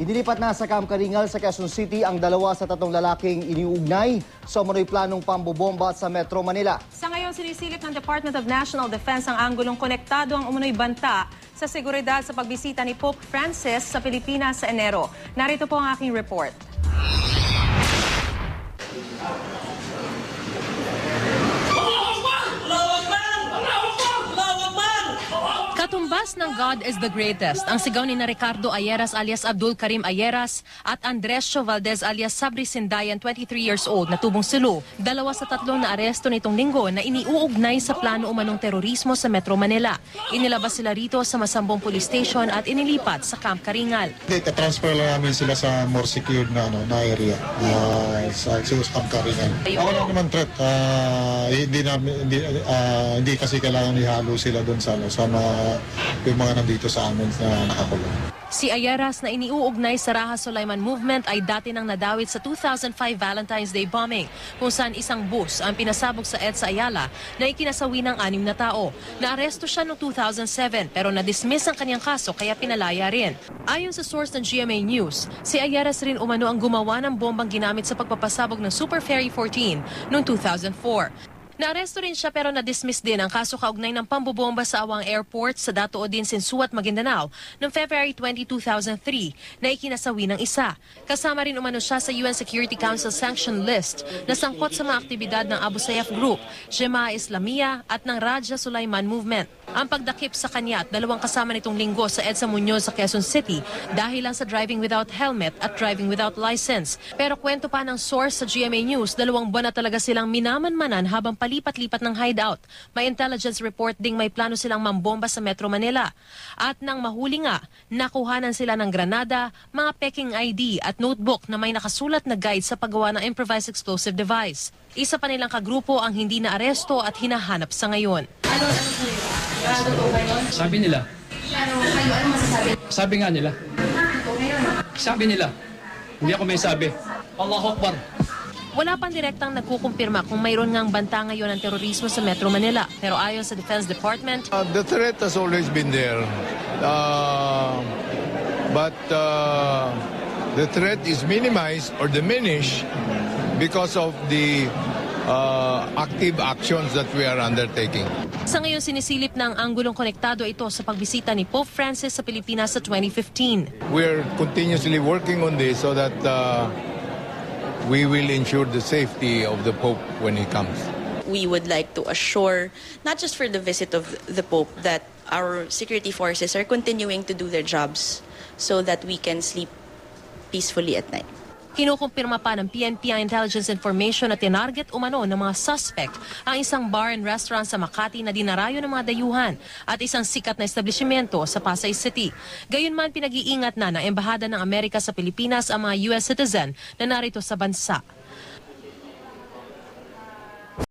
Inilipat na sa Camp Karingal sa Quezon City ang dalawa sa tatlong lalaking iniugnay sa umano'y planong pambobomba sa Metro Manila. Sa ngayon, sinisilip ng Department of National Defense ang anggulong konektado ang umunoy banta sa seguridad sa pagbisita ni Pope Francis sa Pilipinas sa Enero. Narito po ang aking report. Katumbas ng God is the greatest ang sigaw ni na Ricardo Ayeras alias Abdul Karim Ayeras at Andresio Valdez alias Sabri Sindayan, 23 years old, na tubong silo. Dalawa sa tatlong na aresto nitong linggo na iniuugnay sa plano umanong terorismo sa Metro Manila. Inilabas sila rito sa Masambong Police Station at inilipat sa Camp Karingal. Hindi, transfer lang namin sila sa more secured na ano na area uh, sa sa Karingan. Ako lang naman threat. ah, hindi namin hindi, ah, hindi kasi kailangan ihalo sila doon sa ano, sa mga yung mga nandito sa amin na nakakulong. Si Ayeras na iniuugnay sa Raha Sulaiman Movement ay dati nang nadawit sa 2005 Valentine's Day bombing kung saan isang bus ang pinasabog sa EDSA Ayala na ikinasawi ng anim na tao. Naaresto siya noong 2007 pero na-dismiss ang kanyang kaso kaya pinalaya rin. Ayon sa source ng GMA News, si Ayeras rin umano ang gumawa ng bombang ginamit sa pagpapasabog ng Super Ferry 14 noong 2004. Naaresto rin siya pero na-dismiss din ang kaso kaugnay ng pambobomba sa Awang Airport sa Dato Odin, Sinsuat, Maguindanao noong February 20, 2003 na ikinasawi ng isa. Kasama rin umano siya sa UN Security Council sanction list na sangkot sa mga aktibidad ng Abu Sayyaf Group, Jemaah Islamia at ng Raja Sulaiman Movement. Ang pagdakip sa kanya at dalawang kasama nitong linggo sa EDSA Muñoz sa Quezon City dahil lang sa driving without helmet at driving without license. Pero kwento pa ng source sa GMA News, dalawang buwan na talaga silang minamanmanan habang palipat-lipat ng hideout. May intelligence report ding may plano silang mambomba sa Metro Manila. At nang mahuli nga, nakuhanan sila ng granada, mga peking ID at notebook na may nakasulat na guide sa paggawa ng improvised explosive device. Isa pa nilang kagrupo ang hindi na aresto at hinahanap sa ngayon. Sabi nila. Sabi nga nila. Sabi nila. Hindi ako may sabi. Allahu Akbar. Wala pang direktang nagkukumpirma kung mayroon ngang banta ngayon ng terorismo sa Metro Manila. Pero ayon sa Defense Department, Uh, the threat has always been there. Uh, but uh, the threat is minimized or diminished because of the uh, active actions that we are undertaking. sa ngayon sinisilip ng anggulong konektado ito sa pagbisita ni Pope Francis sa Pilipinas sa 2015. We're continuously working on this so that uh, we will ensure the safety of the Pope when he comes. we would like to assure, not just for the visit of the Pope, that our security forces are continuing to do their jobs so that we can sleep peacefully at night. Kinukumpirma pa ng PNP intelligence information na tinarget umano ng mga suspect ang isang bar and restaurant sa Makati na dinarayo ng mga dayuhan at isang sikat na establishmento sa Pasay City. Gayunman pinag-iingat na ng Embahada ng Amerika sa Pilipinas ang mga US citizen na narito sa bansa.